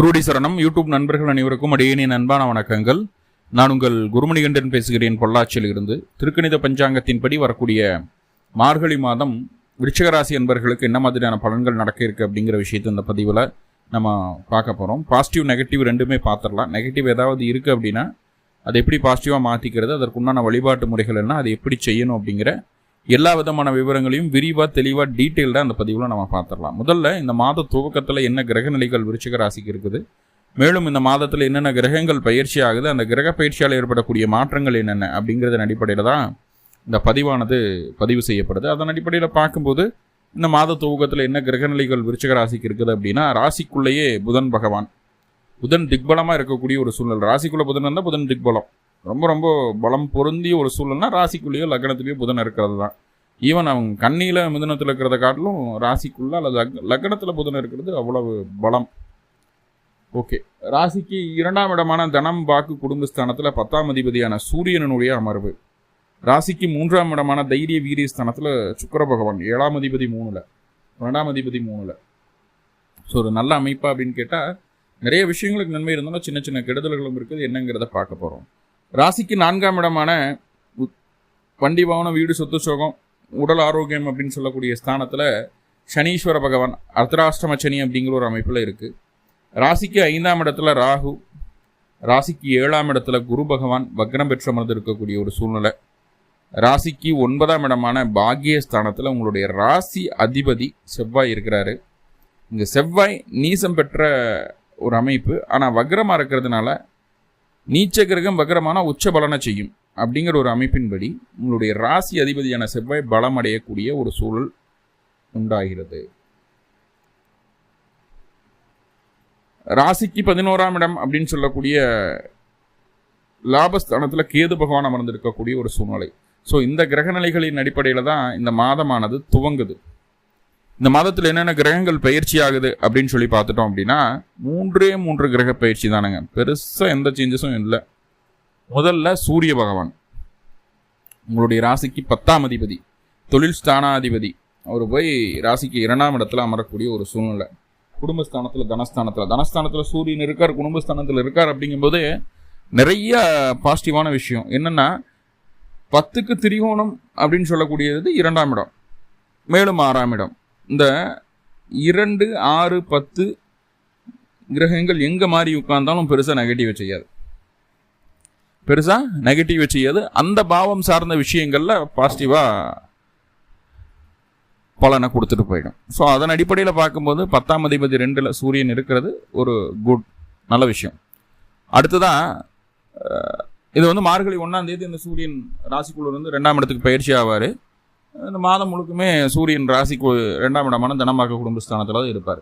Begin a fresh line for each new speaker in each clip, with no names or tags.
குருடி சரணம். யூடியூப் நண்பர்கள் அனைவருக்கும் அடியேனின் அன்பான வணக்கங்கள். நான் உங்கள் குருமணிகண்டன் பேசுகிறேன் பொள்ளாச்சியில் இருந்து திருக்கணித பஞ்சாங்கத்தின்படி வரக்கூடிய மார்கழி மாதம் விருச்சிகராசி என்பர்களுக்கு என்ன மாதிரியான பலன்கள் நடக்க இருக்கு அப்படிங்கிற விஷயத்தை இந்த பதிவில் நம்ம பார்க்க போகிறோம் பாசிட்டிவ் நெகட்டிவ் ரெண்டுமே பார்த்துடலாம். நெகட்டிவ் ஏதாவது இருக்குது அப்படின்னா அதை எப்படி பாசிட்டிவாக மாற்றிக்கிறது அதற்குண்டான வழிபாட்டு முறைகள் என்ன அதை எப்படி செய்யணும் அப்படிங்கிற எல்லா விதமான விவரங்களையும் விரிவாக தெளிவாக டீட்டெயில்டாக அந்த பதிவில் நம்ம பார்த்துடலாம். முதல்ல இந்த மாத துவக்கத்தில் என்ன கிரக நிலைகள் விருச்சிக ராசிக்கு இருக்குது? மேலும் இந்த மாதத்தில் என்னென்ன கிரகங்கள் பயிற்சி ஆகுது? அந்த கிரக பயிற்சியால் ஏற்படக்கூடிய மாற்றங்கள் என்னென்ன? அப்படிங்கிறதன் அடிப்படையில் தான் இந்த பதிவானது பதிவு செய்யப்படுது. அதன் அடிப்படையில் பார்க்கும்போது இந்த மாத துவக்கத்தில் என்ன கிரக நிலைகள் விருச்சிக ராசிக்கு இருக்குது அப்படின்னா ராசிக்குள்ளேயே புதன் பகவான். புதன் திக்பலமாக இருக்கக்கூடிய ஒரு சூழல். ராசிக்குள்ளே புதன் இருந்தால் புதன் திக்பலம். ரொம்ப ரொம்ப பலம் பொருந்திய ஒரு சூழல்னா ராசிக்குள்ளேயோ லக்னத்துலேயோ புதன் இருக்கிறது தான் ஈவன் அவங்க கண்ணியில் மிதுனத்தில் இருக்கிறத காட்டிலும் ராசிக்குள்ளே அல்லது லக்னத்தில் புதன் இருக்கிறது அவ்வளவு பலம். ஓகே ராசிக்கு இரண்டாம் இடமான தனம் வாக்கு குடும்பஸ்தானத்தில் பத்தாம் அதிபதியான சூரியனுடைய அமர்வு. ராசிக்கு மூன்றாம் இடமான தைரிய வீரிய ஸ்தானத்தில் சுக்கர பகவான் ஏழாம் அதிபதி மூணில் ரெண்டாம் அதிபதி மூணில். ஸோ ஒரு நல்ல அமைப்பா அப்படின்னு கேட்டால் நிறைய விஷயங்களுக்கு நன்மை இருந்தாலும் சின்ன சின்ன கெடுதல்களும் இருக்குது. என்னங்கிறத பார்க்க போகிறோம் ராசிக்கு நான்காம் இடமான வண்டி வாகனம் வீடு சொத்து சோகம் உடல் ஆரோக்கியம் அப்படின்னு சொல்லக்கூடிய ஸ்தானத்தில் சனீஸ்வர பகவான் அர்த்தராஷ்டம சனி அப்படிங்கிற ஒரு அமைப்பில் இருக்குது ராசிக்கு ஐந்தாம் இடத்துல ராகு ராசிக்கு ஏழாம் இடத்துல குரு பகவான் வக்ரம் பெற்ற மனது இருக்கக்கூடிய ஒரு சூழ்நிலை. ராசிக்கு ஒன்பதாம் இடமான பாக்கிய ஸ்தானத்தில் உங்களுடைய ராசி அதிபதி செவ்வாய் இருக்கிறாரு. இங்கே செவ்வாய் நீசம் பெற்ற ஒரு அமைப்பு. ஆனால் வக்ரமாக இருக்கிறதுனால நீச்ச கிரகம் வக்கரமான உச்ச பலனை செய்யும். அப்படிங்கிற ஒரு அமைப்பின்படி உங்களுடைய ராசி அதிபதியான செவ்வாய் பலம் அடையக்கூடிய ஒரு சூழல் உண்டாகிறது. ராசிக்கு பதினோராம் இடம் அப்படின்னு சொல்லக்கூடிய லாபஸ்தானத்தில் கேது பகவான் அமர்ந்திருக்கக்கூடிய ஒரு சூழ்நிலை. ஸோ இந்த கிரகநிலைகளின் அடிப்படையில் தான் இந்த மாதமானது துவங்குது. இந்த மாதத்தில் என்னென்ன கிரகங்கள் பயிற்சி ஆகுது அப்படின்னு சொல்லி பார்த்துட்டோம் அப்படின்னா மூன்றே மூன்று கிரக பயிற்சி தானுங்க. பெருசாக எந்த சேஞ்சஸும் இல்லை. முதல்ல சூரிய பகவான். உங்களுடைய ராசிக்கு பத்தாம் அதிபதி. தொழில் ஸ்தானாதிபதி. அவர் போய் ராசிக்கு இரண்டாம் இடத்துல அமரக்கூடிய ஒரு சூழ்நிலை. குடும்பஸ்தானத்தில் தனஸ்தானத்தில். தனஸ்தானத்தில் சூரியன் இருக்கார் குடும்பஸ்தானத்தில் இருக்கார் அப்படிங்கும்போது நிறைய பாசிட்டிவான விஷயம். என்னென்னா பத்துக்கு திரிகோணம் அப்படின்னு சொல்லக்கூடியது இரண்டாம் இடம். மேலும் ஆறாம் இடம். இந்த இரண்டு ஆறு பத்து கிரகங்கள் எங்கே மாறி உட்கார்ந்தாலும் பெருசாக நெகட்டிவ் செய்யாது. பெருசாக நெகட்டிவ் செய்யாது. அந்த பாவம் சார்ந்த விஷயங்களில் பாசிட்டிவாக பலனை கொடுத்துட்டு போயிடும். ஸோ அதன் அடிப்படையில் பார்க்கும்போது பத்தாம் அதிபதி ரெண்டில் சூரியன் இருக்கிறது ஒரு குட் நல்ல விஷயம். அடுத்ததான் இது வந்து மார்கழி ஒன்றாம் தேதி இந்த சூரியன் ராசிக்குள்ள இருந்து ரெண்டாம் இடத்துக்கு பயிற்சி ஆவார். இந்த மாதம் முழுக்குமே சூரியன் ராசிக்கு ரெண்டாம் இடமான தனமாக குடும்பஸ்தானத்தில் தான் இருப்பார்.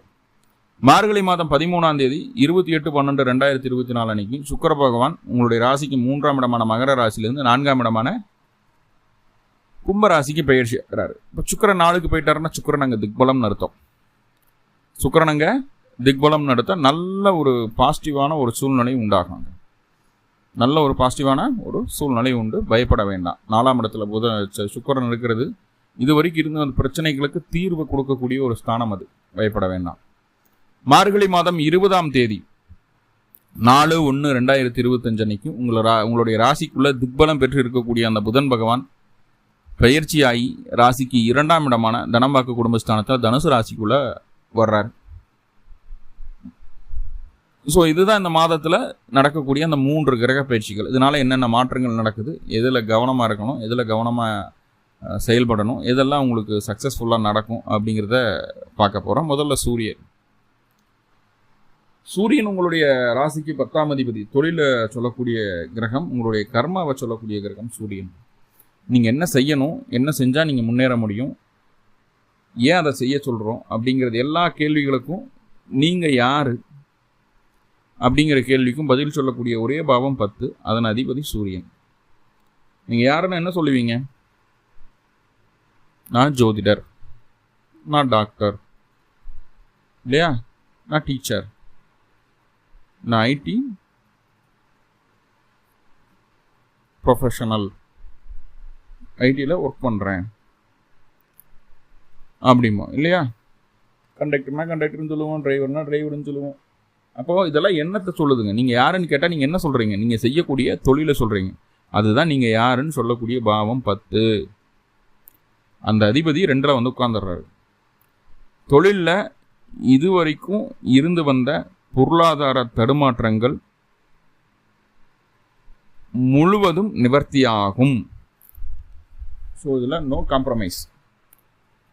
மார்கழி மாதம் பதிமூணாம் தேதி இருபத்தி எட்டு பன்னெண்டு ரெண்டாயிரத்தி இருபத்தி நாலு அன்னைக்கு சுக்கர பகவான் உங்களுடைய ராசிக்கு மூன்றாம் இடமான மகர ராசியிலேருந்து நான்காம் இடமான கும்ப ராசிக்கு பயிற்சி ஆகிறாரு இப்போ சுக்கரன் நாளுக்கு போயிட்டாருன்னா சுக்கரன் அங்கே திக்பலம்னு அர்த்தம் சுக்கரன் அங்கே திக்பலம்னு அர்த்தம் நல்ல ஒரு பாசிட்டிவான ஒரு சூழ்நிலை உண்டாகும் அங்கே. நல்ல ஒரு பாசிட்டிவான ஒரு சூழ்நிலை உண்டு. பயப்பட வேண்டாம். நாலாம் இடத்துல புத ச- இருக்கிறது. இது வரைக்கும் இருந்த அந்த பிரச்சனைகளுக்கு தீர்வு கொடுக்கக்கூடிய ஒரு ஸ்தானம் அது. பயப்பட வேண்டாம். மார்கழி மாதம் இருபதாம் தேதி நாலு ஒன்று ரெண்டாயிரத்தி இருபத்தஞ்சு அன்னைக்கு உங்களை ரா உங்களுடைய ராசிக்குள்ளே திக்பலம் பெற்று இருக்கக்கூடிய அந்த புதன் பகவான் பயிற்சியாகி ராசிக்கு இரண்டாம் இடமான தனம்பாக்கு குடும்பஸ்தானத்தில் தனுசு ராசிக்குள்ளே வர்றார். ஸோ இதுதான் இந்த மாதத்தில் நடக்கக்கூடிய அந்த மூன்று கிரக பயிற்சிகள். இதனால் என்னென்ன மாற்றங்கள் நடக்குது எதில் கவனமாக இருக்கணும் எதில் கவனமாக செயல்படணும் எதெல்லாம் உங்களுக்கு சக்ஸஸ்ஃபுல்லாக நடக்கும் அப்படிங்கிறத பார்க்க போகிறோம் முதல்ல சூரியன். சூரியன் உங்களுடைய ராசிக்கு பத்தாம் அதிபதி. தொழிலை சொல்லக்கூடிய கிரகம் உங்களுடைய கர்மாவை சொல்லக்கூடிய கிரகம் சூரியன். நீங்கள் என்ன செய்யணும் என்ன செஞ்சால் நீங்கள் முன்னேற முடியும் ஏன் அதை செய்ய சொல்கிறோம் அப்படிங்கிறது எல்லா கேள்விகளுக்கும் நீங்கள் யார்? அப்படிங்கிற கேள்விக்கும் பதில் சொல்லக்கூடிய ஒரே பாவம் பத்து அதன் அதிபதி சூரியன். நீங்கள் யாருன்னு என்ன சொல்லுவீங்க? நான் ஜோதிடர். நான் டாக்டர். இல்லையா? நான் டீச்சர். நான் ஐடி ப்ரொஃபஷனல். ஐடியில் ஒர்க் பண்ணுறேன் அப்படிமா இல்லையா? கண்டக்டர்னா கண்டக்டர்னு சொல்லுவோம் டிரைவர்னா டிரைவர்னு சொல்லுவோம். அப்போது இதெல்லாம் என்னத்தை சொல்லுதுங்க? நீங்கள் யாருன்னு கேட்டால் நீங்கள் என்ன சொல்கிறீங்க நீங்கள் செய்யக்கூடிய தொழிலை சொல்கிறீங்க அதுதான் நீங்கள் யாருன்னு சொல்லக்கூடிய பாவம் பத்து. அந்த அதிபதி ரெண்டில் வந்து உட்காந்துடுறாரு தொழிலில் இதுவரைக்கும் இருந்து வந்த பொருளாதார தடுமாற்றங்கள் முழுவதும் நிவர்த்தியாகும். ஸோ இதில் நோ காம்ப்ரமைஸ்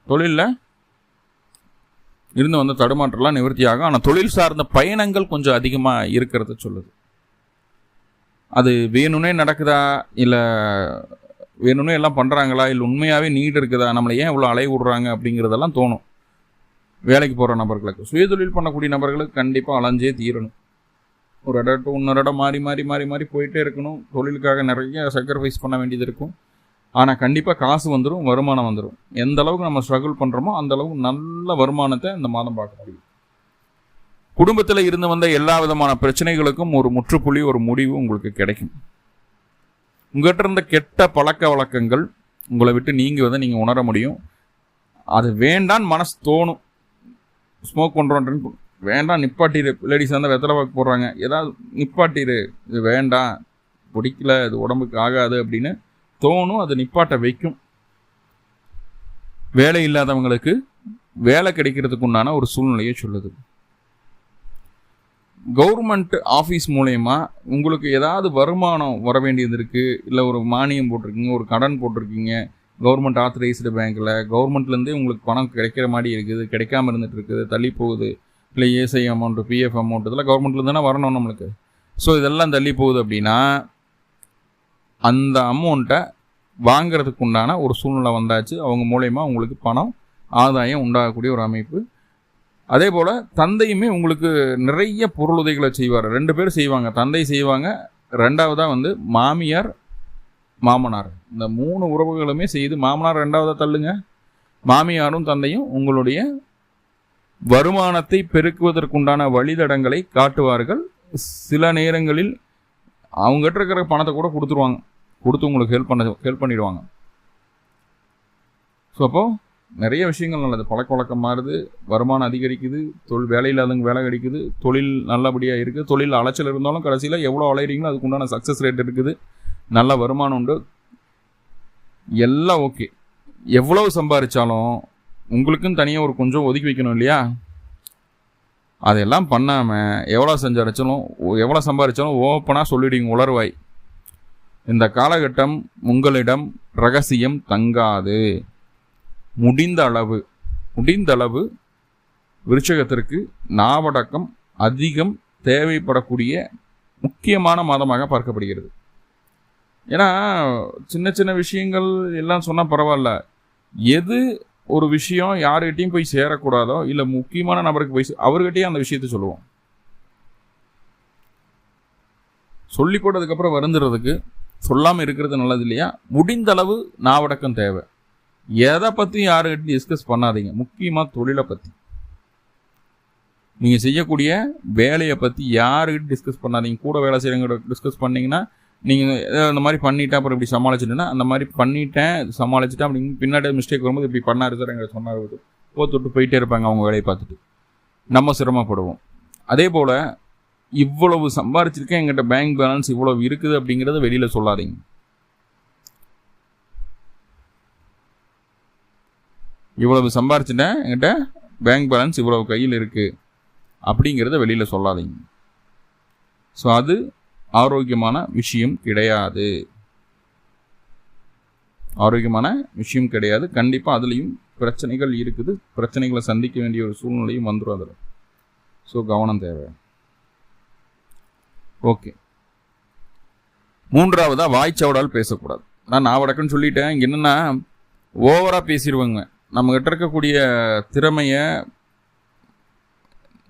தொழிலில் இருந்து வந்த தடுமாற்றம்லாம் நிவர்த்தியாகும். ஆனால் தொழில் சார்ந்த பயணங்கள் கொஞ்சம் அதிகமாக இருக்கிறத சொல்லுது. அது வேணும்னே நடக்குதா? இல்லை வேணும்னே எல்லாம் பண்ணுறாங்களா இல்லை உண்மையாகவே நீட் இருக்குதா? நம்மளை ஏன் இவ்வளோ அலைய விடுறாங்க? அப்படிங்கிறதெல்லாம் தோணும். வேலைக்கு போகிற நபர்களுக்கு. சுயதொழில் பண்ணக்கூடிய நபர்களுக்கு கண்டிப்பாக அலைஞ்சே தீரணும். ஒரு இடம் டு இன்னொரு இடம் மாறி மாறி மாறி மாறி போயிட்டே இருக்கணும். தொழிலுக்காக நிறைய சாக்ரிஃபைஸ் பண்ண வேண்டியது இருக்கும். ஆனால் கண்டிப்பாக காசு வந்துடும் வருமானம் வந்துடும் எந்த அளவுக்கு நம்ம ஸ்ட்ரகிள் பண்ணுறோமோ அந்த அளவுக்கு நல்ல வருமானத்தை இந்த மாதம் பார்க்க முடியும். குடும்பத்தில் இருந்து வந்த எல்லா விதமான பிரச்சனைகளுக்கும் ஒரு முற்றுப்புள்ளி ஒரு முடிவு உங்களுக்கு கிடைக்கும். உங்கள்கிட்ட இருந்த கெட்ட பழக்க வழக்கங்கள் உங்களை விட்டு நீங்குவதை நீங்கள் உணர முடியும். அது வேண்டான்னு மனசு தோணும். ஸ்மோக் பண்ணுறோன்ட்டு வேண்டாம் நிப்பாட்டிடு. லேடிஸ் வந்து வெத்தலை பாக்கு போடுறாங்க. ஏதாவது நிப்பாட்டிடு. இது வேண்டாம். பிடிக்கல. இது உடம்புக்கு ஆகாது அப்படின்னு தோணும் அது நிப்பாட்ட வைக்கும். வேலை இல்லாதவங்களுக்கு வேலை கிடைக்கிறதுக்கு உண்டான ஒரு சூழ்நிலையை சொல்லுது. கவர்மெண்ட் ஆஃபீஸ் மூலயமா உங்களுக்கு ஏதாவது வருமானம் வர வேண்டியது இருக்குது இல்லை ஒரு மானியம் போட்டிருக்கீங்க ஒரு கடன் போட்டிருக்கீங்க கவர்மெண்ட் ஆத்தரைஸ்டு பேங்க்கில் கவர்மெண்ட்லேருந்தே உங்களுக்கு பணம் கிடைக்கிற மாதிரி இருக்குது கிடைக்காம இருந்துட்டு இருக்குது தள்ளி போகுது. இல்லை ஏசை அமௌண்ட்டு பிஎஃப் அமௌண்ட் இதெல்லாம் கவர்மெண்ட்லேருந்து தானே வரணும் நம்மளுக்கு. ஸோ இதெல்லாம் தள்ளி போகுது அப்படின்னா அந்த அமௌண்ட்டை வாங்கிறதுக்கு உண்டான ஒரு சூழ்நிலை வந்தாச்சு. அவங்க மூலயமா உங்களுக்கு பணம் ஆதாயம் உண்டாகக்கூடிய ஒரு அமைப்பு. அதே போல் தந்தையுமே உங்களுக்கு நிறைய பொருளுதைகளை செய்வார். ரெண்டு பேர் செய்வாங்க. தந்தை செய்வாங்க. ரெண்டாவதாக வந்து மாமியார் மாமனார். இந்த மூணு உறவுகளுமே செய்து மாமனார் ரெண்டாவதாக தள்ளுங்க. மாமியாரும் தந்தையும் உங்களுடைய வருமானத்தை பெருக்குவதற்குண்டான வழிதடங்களை காட்டுவார்கள். சில நேரங்களில் அவங்ககிட்ட இருக்கிற பணத்தை கூட கொடுத்துருவாங்க. கொடுத்து உங்களுக்கு ஹெல்ப் பண்ண ஹெல்ப் பண்ணிடுவாங்க. ஸோ அப்போது நிறைய விஷயங்கள் நல்லது. பழக்க வழக்கம் மாறுது வருமானம் அதிகரிக்குது தொழில் வேலை இல்லாதவங்க வேலை கிடைக்குது தொழில் நல்லபடியாக இருக்குது தொழில் அலைச்சல் இருந்தாலும் கடைசியில் எவ்வளோ அலையிறீங்களோ அதுக்கு உண்டான சக்ஸஸ் ரேட் இருக்குது. நல்ல வருமானம் உண்டு. எல்லாம் ஓகே எவ்வளவு சம்பாதிச்சாலும் உங்களுக்குன்னு தனியாக ஒரு கொஞ்சம் ஒதுக்கி வைக்கணும் இல்லையா? அதெல்லாம் பண்ணாமல் எவ்வளோ செஞ்சாரிச்சாலும் எவ்வளோ சம்பாதிச்சாலும் ஓப்பனாக சொல்லிடுங்க உளர்வாய் இந்த காலகட்டம் உங்களிடம் ரகசியம் தங்காது. முடிந்த அளவு முடிந்த அளவு விருச்சகத்திற்கு நாவடக்கம் அதிகம் தேவைப்படக்கூடிய முக்கியமான மாதமாக பார்க்கப்படுகிறது. ஏன்னா சின்ன சின்ன விஷயங்கள் எல்லாம் சொன்னால் பரவாயில்ல. எது ஒரு விஷயம் யார்கிட்டையும் போய் சேரக்கூடாதோ இல்லை முக்கியமான நபருக்கு போய் அவர்கிட்டயே அந்த விஷயத்த சொல்லுவோம். சொல்லி போட்டதுக்கப்புறம் வருந்துறதுக்கு சொல்லாமல் இருக்கிறது நல்லது இல்லையா? முடிந்த அளவு நாவடக்கம் தேவை. எதை பற்றியும் யாருக்கிட்டையும் டிஸ்கஸ் பண்ணாதீங்க. முக்கியமாக தொழிலை பற்றி நீங்கள் செய்யக்கூடிய வேலையை பற்றி யாருக்கிட்ட டிஸ்கஸ் பண்ணாதீங்க. கூட வேலை செய்கிறவங்க டிஸ்கஸ் பண்ணிங்கன்னா நீங்கள் இந்த மாதிரி பண்ணிட்டேன் அப்புறம் இப்படி சமாளிச்சுட்டேன்னா அந்த மாதிரி பண்ணிட்டேன் சமாளிச்சுட்டேன் அப்படிங்க பின்னாடி மிஸ்டேக் வரும்போது இப்படி பண்ணாரு சார் எங்களை சொன்னார். போத்துட்டு போயிட்டே இருப்பாங்க அவங்க வேலையை பார்த்துட்டு. நம்ம சிரமப்படுவோம். அதே போல் இவ்வளவு சம்பாரிச்சிருக்கேன் எங்கிட்ட பேங்க் பேலன்ஸ் இவ்வளவு இருக்குது அப்படிங்கிறத வெளியில் சொல்லாதீங்க. இவ்வளவு சம்பாரிச்சிட்டேன் என்கிட்ட பேங்க் பேலன்ஸ் இவ்வளவு கையில் இருக்குது அப்படிங்கிறத வெளியில் சொல்லாதீங்க. ஸோ அது ஆரோக்கியமான விஷயம் கிடையாது. ஆரோக்கியமான விஷயம் கிடையாது. கண்டிப்பாக அதுலேயும் பிரச்சனைகள் இருக்குது. பிரச்சனைகளை சந்திக்க வேண்டிய ஒரு சூழ்நிலையும் வந்துடும் அதில். ஸோ கவனம் தேவை. ஓகே. மூன்றாவதாக வாய்ச்சவடால் பேசக்கூடாது. நான் நான் வடக்குன்னு சொல்லிட்டேன். இங்கே என்னென்னா ஓவராக பேசிடுவாங்க. நம்மகிட்ட இருக்கக்கூடிய திறமையை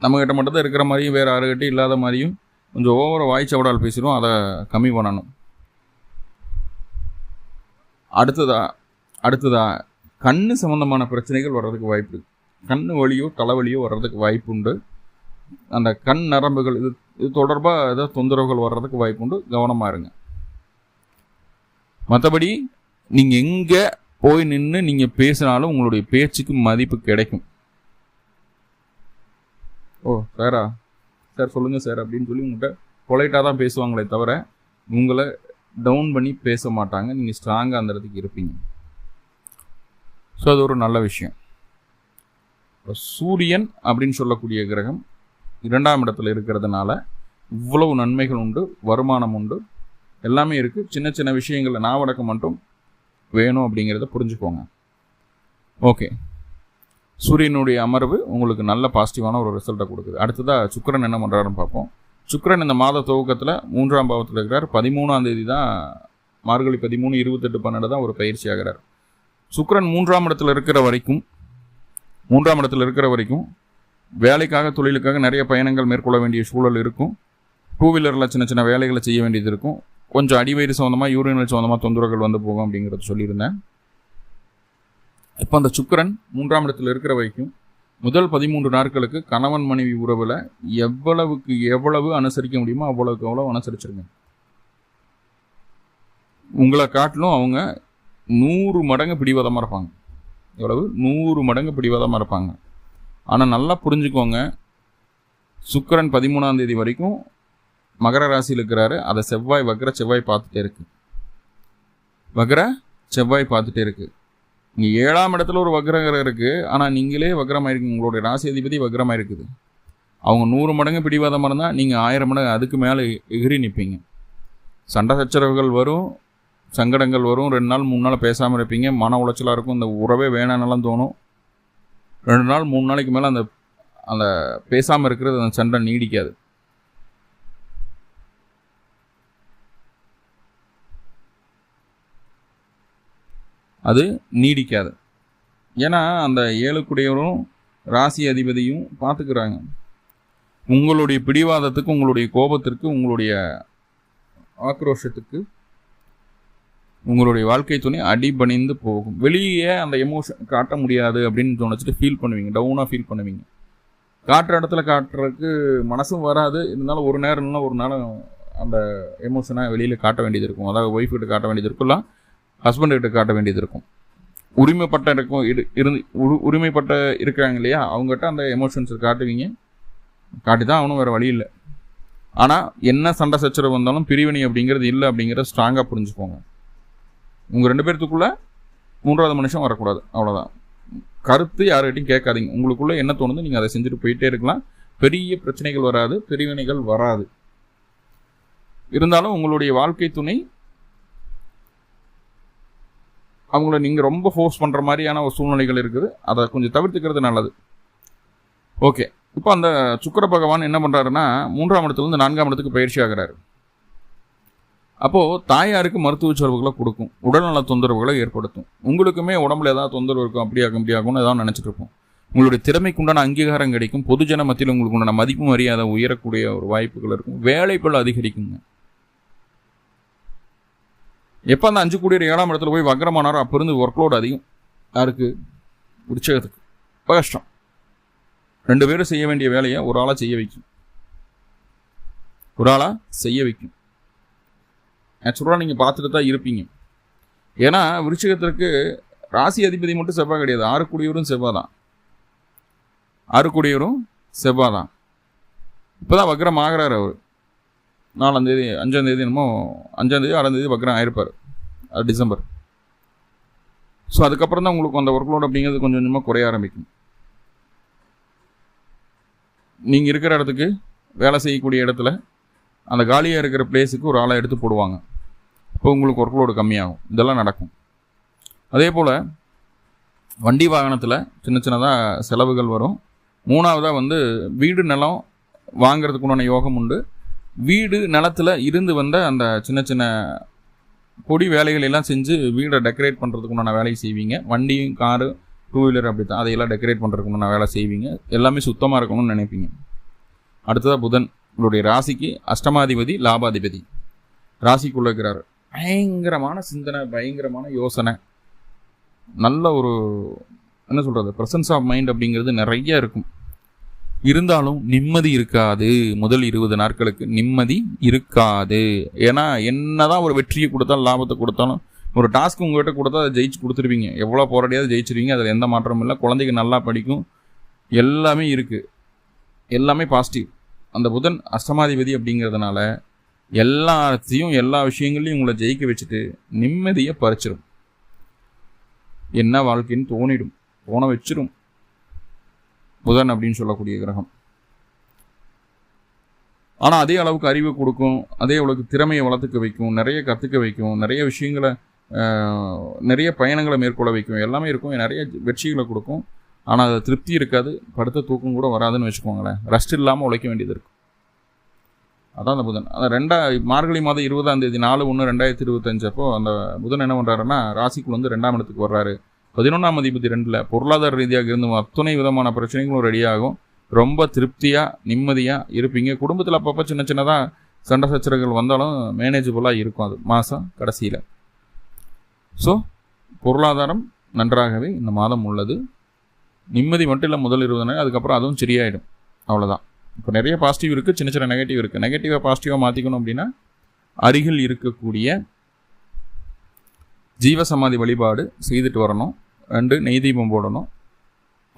நம்மகிட்ட மட்டும்தான் இருக்கிற மாதிரியும் வேறு யாருக்கிட்டையும் இல்லாத மாதிரியும் கொஞ்சம் ஓவராக வாய்ச்சவடால் பேசிடுவோம். அதை கம்மி பண்ணணும். அடுத்ததா அடுத்ததா கண் சம்மந்தமான பிரச்சனைகள் வர்றதுக்கு வாய்ப்பு கண் வலியோ தலைவலியோ வர்றதுக்கு வாய்ப்பு உண்டு அந்த கண் நரம்புகள் இது இது தொடர்பாக ஏதாவது தொந்தரவுகள் வர்றதுக்கு வாய்ப்பு உண்டு. கவனமாக இருங்க. மற்றபடி நீங்கள் எங்கே போய் நின்று நீங்கள் பேசினாலும் உங்களுடைய பேச்சுக்கு மதிப்பு கிடைக்கும். ஓ சாரா. சார் சொல்லுங்கள் சார் அப்படின்னு சொல்லி உங்கள்கிட்ட பொலைட்டாக தான் பேசுவாங்களே தவிர உங்களை டவுன் பண்ணி பேச மாட்டாங்க. நீங்கள் ஸ்ட்ராங்காக அந்த இடத்துக்கு இருப்பீங்க. ஸோ அது ஒரு நல்ல விஷயம். சூரியன் அப்படின்னு சொல்லக்கூடிய கிரகம் இரண்டாம் இடத்துல இருக்கிறதுனால இவ்வளவு நன்மைகள் உண்டு வருமானம் உண்டு. எல்லாமே இருக்குது சின்ன சின்ன விஷயங்களில் நாவடக்கம் மட்டும். வேணும் அப்படிங்கிறத புரிஞ்சுக்கோங்க. ஓகே. சூரியனுடைய அமர்வு உங்களுக்கு நல்ல பாசிட்டிவான ஒரு ரிசல்ட்டை கொடுக்குது. அடுத்ததாக சுக்கரன் என்ன பண்ணுறாருன்னு பார்ப்போம். சுக்கரன் இந்த மாத துவக்கத்தில் மூன்றாம் பாவத்தில் இருக்கிறார். பதிமூணாம் தேதி தான் மார்கழி பதிமூணு இருபத்தெட்டு பன்னெண்டு தான் ஒரு பயிற்சி ஆகிறார். சுக்கரன் மூன்றாம் இடத்துல இருக்கிற வரைக்கும் மூன்றாம் இடத்துல இருக்கிற வரைக்கும் வேலைக்காக தொழிலுக்காக நிறைய பயணங்கள் மேற்கொள்ள வேண்டிய சூழல் இருக்கும். டூ வீலரில் சின்ன சின்ன வேலைகளை செய்ய வேண்டியது இருக்கும். கொஞ்சம் அடிவயிறு சம்மந்தமாக யூரினல் சம்மந்தமாக தொந்தரவுகள் வந்து போகும் அப்படிங்கிறத சொல்லியிருந்தேன். இப்போ அந்த சுக்கரன் மூன்றாம் இடத்தில் இருக்கிற வரைக்கும் முதல் பதிமூன்று நாட்களுக்கு கணவன் மனைவி உறவில் எவ்வளவுக்கு எவ்வளவு அனுசரிக்க முடியுமோ அவ்வளவுக்கு அவ்வளோ அனுசரிச்சிருங்க. உங்களை காட்டிலும் அவங்க நூறு மடங்கு பிடிவாதமாக இருப்பாங்க. எவ்வளவு? நூறு மடங்கு பிடிவாதமாக இருப்பாங்க. ஆனால் நல்லா புரிஞ்சுக்கோங்க. சுக்கரன் பதிமூணாம் தேதி வரைக்கும் மகர ராசியில் இருக்கிறாரு. அதை செவ்வாய் வக்ர செவ்வாய் பார்த்துட்டே இருக்கு. வக்ர செவ்வாய் பார்த்துட்டே இருக்கு. இங்கே ஏழாம் இடத்துல ஒரு வக்ரகரம் இருக்குது ஆனால் நீங்களே வக்ரமாயிருக்கு உங்களுடைய ராசி அதிபதி வக்ரமாக இருக்குது அவங்க நூறு மடங்கு பிடிவாதமாக இருந்தால் நீங்கள் ஆயிரம் மடங்கு அதுக்கு மேலே எகிரி நிற்பீங்க சண்டை சச்சரவுகள் வரும். சங்கடங்கள் வரும். ரெண்டு நாள் மூணு நாள் பேசாமல் இருப்பீங்க. மன உளைச்சலாக இருக்கும். இந்த உறவே வேணான்னெல்லாம் தோணும். ரெண்டு நாள் மூணு நாளைக்கு மேலே அந்த அந்த பேசாமல் இருக்கிறது அந்த சண்டை நீடிக்காது. அது நீடிக்காது. ஏன்னா அந்த ஏழுக்குடையவரும் ராசி அதிபதியும் பார்த்துக்கிறாங்க உங்களுடைய பிடிவாதத்துக்கு உங்களுடைய கோபத்திற்கு உங்களுடைய ஆக்ரோஷத்துக்கு உங்களுடைய வாழ்க்கை துணை அடிபணிந்து போகும். வெளியே அந்த எமோஷன் காட்ட முடியாது அப்படின்னு தோணுச்சுட்டு ஃபீல் பண்ணுவீங்க டவுனாக ஃபீல் பண்ணுவீங்க. காட்டுற இடத்துல காட்டுறதுக்கு மனசும் வராது. இருந்தாலும் ஒரு நேரம் இல்லைனா ஒரு நேரம் அந்த எமோஷனாக வெளியில் காட்ட வேண்டியது இருக்கும். அதாவது ஒய்ஃப்கிட்ட காட்ட வேண்டியது இருக்குல்ல ஹஸ்பண்ட்கிட்ட காட்ட வேண்டியது இருக்கும். உரிமைப்பட்ட இருக்கும் இரு இருந்து உரிமைப்பட்ட இருக்கிறாங்க இல்லையா? அவங்ககிட்ட அந்த எமோஷன்ஸ் காட்டுவீங்க. காட்டி தான் அவனும் வேறு வழி இல்லை. ஆனால் என்ன சண்டை சச்சரவு வந்தாலும் பிரிவினை அப்படிங்கிறது இல்லை அப்படிங்கிறத ஸ்ட்ராங்காக புரிஞ்சுக்கோங்க. உங்கள் ரெண்டு பேர்த்துக்குள்ளே மூன்றாவது மனுஷன் வரக்கூடாது. அவ்வளோதான் கருத்து யார்கிட்டையும் கேட்காதீங்க. உங்களுக்குள்ளே என்ன தோணுது நீங்கள் அதை செஞ்சுட்டு போயிட்டே இருக்கலாம். பெரிய பிரச்சனைகள் வராது பிரிவினைகள் வராது. இருந்தாலும் உங்களுடைய வாழ்க்கை துணை அவங்கள நீங்கள் ரொம்ப ஃபோர்ஸ் பண்ணுற மாதிரியான ஒரு சூழ்நிலைகள் இருக்குது. அதை கொஞ்சம் தவிர்த்துக்கிறது நல்லது. ஓகே இப்போ அந்த சுக்கர பகவான் என்ன பண்ணுறாருன்னா மூன்றாம் இடத்துலேருந்து நான்காம் இடத்துக்கு பயிற்சி ஆகிறாரு. அப்போது தாயாருக்கு மருத்துவ செலவுகளை கொடுக்கும் உடல்நல தொந்தரவுகளை ஏற்படுத்தும். உங்களுக்குமே உடம்புல ஏதாவது தொந்தரவு இருக்கும் அப்படியாகும் இப்படியாகும்னு ஏதாவது நினச்சிட்டு இருப்போம். உங்களுடைய திறமைக்கு உண்டான அங்கீகாரம் கிடைக்கும். பொதுஜன மத்தியில் உங்களுக்கு உண்டான மதிப்பு மரியாதை உயரக்கூடிய ஒரு வாய்ப்புகள் இருக்கும். வேலைப்பள் அதிகரிக்குங்க. எப்போ அந்த அஞ்சு கூடிய ஏழாம் இடத்துல போய் வக்கரமானாரோ அப்போ இருந்து ஒர்க் லோடு அதிகம். யாருக்கு? உற்சகத்துக்கு. ரொம்ப கஷ்டம். ரெண்டு பேரும் செய்ய வேண்டிய வேலையை ஒரு ஆளாக செய்ய வைக்கும். ஒரு ஆளாக செய்ய வைக்கும். நேச்சுரலாக நீங்கள் பார்த்துட்டு தான் இருப்பீங்க. ஏன்னா விருச்சிகத்திற்கு ராசி அதிபதி மட்டும் செவ்வாய் கிடையாது. ஆறுக்குடியூரும் கூடியவரும் செவ்வாய் தான் ஆறு செவ்வாய் தான் இப்போ தான் வக்ரம் ஆகிறார் அவர். நாலாந்தேதி அஞ்சாந்தேதி என்னமோ அஞ்சாந்தேதி ஆறாந்தேதி வக்ரம் ஆயிருப்பார். அது டிசம்பர். ஸோ அதுக்கப்புறம் தான் உங்களுக்கு அந்த ஒர்க் லோட் அப்படிங்கிறது கொஞ்சம் கொஞ்சமாக குறைய ஆரம்பிக்கும். நீங்கள் இருக்கிற இடத்துக்கு வேலை செய்யக்கூடிய இடத்துல அந்த காலியாக இருக்கிற பிளேஸுக்கு ஒரு ஆளை எடுத்து போடுவாங்க. இப்போ உங்களுக்கு ஒர்க் லோடு கம்மியாகும். இதெல்லாம் நடக்கும். அதே போல் வண்டி வாகனத்தில் சின்ன சின்னதாக செலவுகள் வரும். மூணாவதாக வந்து வீடு நிலம் வாங்கிறதுக்கு உண்டான யோகம் உண்டு. வீடு நிலத்தில் இருந்து வந்த அந்த சின்ன சின்ன பொடி வேலைகள் எல்லாம் செஞ்சு வீடை டெக்கரேட் பண்ணுறதுக்கு உண்டான வேலையை செய்வீங்க. வண்டியும் காரு டூ வீலர் அப்படி தான் அதையெல்லாம் டெக்கரேட் பண்ணுறதுக்கு உண்டான வேலை செய்வீங்க. எல்லாமே சுத்தமாக இருக்கணும்னு நினைப்பீங்க. அடுத்ததாக புதன். உங்களுடைய ராசிக்கு அஷ்டமாதிபதி லாபாதிபதி. ராசிக்குள்ளே இருக்கிறார். பயங்கரமான சிந்தனை பயங்கரமான யோசனை. நல்ல ஒரு என்ன சொல்கிறது ப்ரெசன்ஸ் ஆஃப் மைண்ட் அப்படிங்கிறது நிறைய இருக்கும். இருந்தாலும் நிம்மதி இருக்காது. முதல் இருபது நாட்களுக்கு நிம்மதி இருக்காது. ஏன்னா என்னதான் ஒரு வெற்றியை கொடுத்தாலும் லாபத்தை கொடுத்தாலும் ஒரு டாஸ்க் உங்கள்கிட்ட கொடுத்தா அதை ஜெயிச்சு கொடுத்துருவீங்க. எவ்வளோ போராடியாவது ஜெயிச்சிருவீங்க. அதில் எந்த மாற்றமும் இல்லை. குழந்தைக்கு நல்லா படிக்கும். எல்லாமே இருக்குது எல்லாமே பாசிட்டிவ் அந்த புதன் அஷ்டமாதிபதி அப்படிங்கிறதுனால எல்லாத்தையும் எல்லா விஷயங்களையும் உங்களை ஜெயிக்க வச்சுட்டு நிம்மதியை பறிச்சிடும் என்ன வாழ்க்கைன்னு தோணிடும். தோண வச்சிடும் புதன் அப்படின்னு சொல்லக்கூடிய கிரகம். ஆனால் அதே அளவுக்கு அறிவு கொடுக்கும் அதே அளவுக்கு திறமையை வளர்த்துக்க வைக்கும் நிறைய கற்றுக்க வைக்கும் நிறைய விஷயங்களை நிறைய பயணங்களை மேற்கொள்ள வைக்கும் எல்லாமே இருக்கும். நிறைய வெற்றிகளை கொடுக்கும். ஆனால் அது திருப்தி இருக்காது படுத்த தூக்கம் கூட வராதுன்னு வச்சுக்கோங்களேன். ரெஸ்ட் இல்லாமல் உழைக்க வேண்டியது இருக்கும். அதான் அந்த புதன். அந்த ரெண்டா மார்கழி மாதம் இருபதாம் தேதி நாலு ஒன்று ரெண்டாயிரத்தி இருபத்தஞ்சு அப்போ அந்த புதன் என்ன பண்ணுறாருன்னா ராசிக்குள் வந்து ரெண்டாம் இடத்துக்கு வர்றாரு. பதினொன்றாம் அதிபதி ரெண்டில் பொருளாதார ரீதியாக இருந்து அத்தனை விதமான பிரச்சனைகளும் ரெடியாகும். ரொம்ப திருப்தியாக நிம்மதியாக இருப்பீங்க. குடும்பத்தில் அப்பப்போ சின்ன சின்னதாக சண்டை சச்சரவுகள் வந்தாலும் மேனேஜபுளாக இருக்கும் அது. மாதம் கடைசியில். ஸோ பொருளாதாரம் நன்றாகவே இந்த மாதம் உள்ளது. நிம்மதி மட்டும் இல்லை முதல் இருபது நாள் அதுக்கப்புறம் அதுவும் சரியாயிடும். அவ்வளோதான் இப்போ நிறைய பாசிட்டிவ் இருக்குது சின்ன சின்ன நெகட்டிவ் இருக்குது நெகட்டிவாக பாசிட்டிவாக மாற்றிக்கணும் அப்படின்னா அருகில் இருக்கக்கூடிய ஜீவசமாதி வழிபாடு செய்துட்டு வரணும். ரெண்டு நெய் தீபம் போடணும்.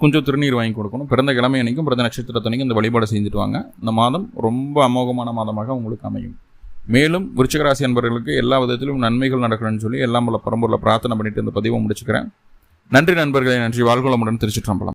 கொஞ்சம் திருநீர் வாங்கி கொடுக்கணும். பிறந்த கிழமை அன்றைக்கும் பிறந்த நட்சத்திரத்தன்னைக்கும் இந்த வழிபாடு செஞ்சுட்டு வாங்க. இந்த மாதம் ரொம்ப அமோகமான மாதமாக உங்களுக்கு அமையும். மேலும் விருச்சகராசி அன்பர்களுக்கு எல்லா விதத்திலும் நன்மைகள் நடக்கணும்னு சொல்லி எல்லாம் உள்ள பரம்பூரில் பிரார்த்தனை பண்ணிட்டு இந்த பதிவை முடிச்சுக்கிறேன். நன்றி நண்பர்களே நன்றி. வாழ்கோளமுடன் திருச்சிற்றம்பலம்.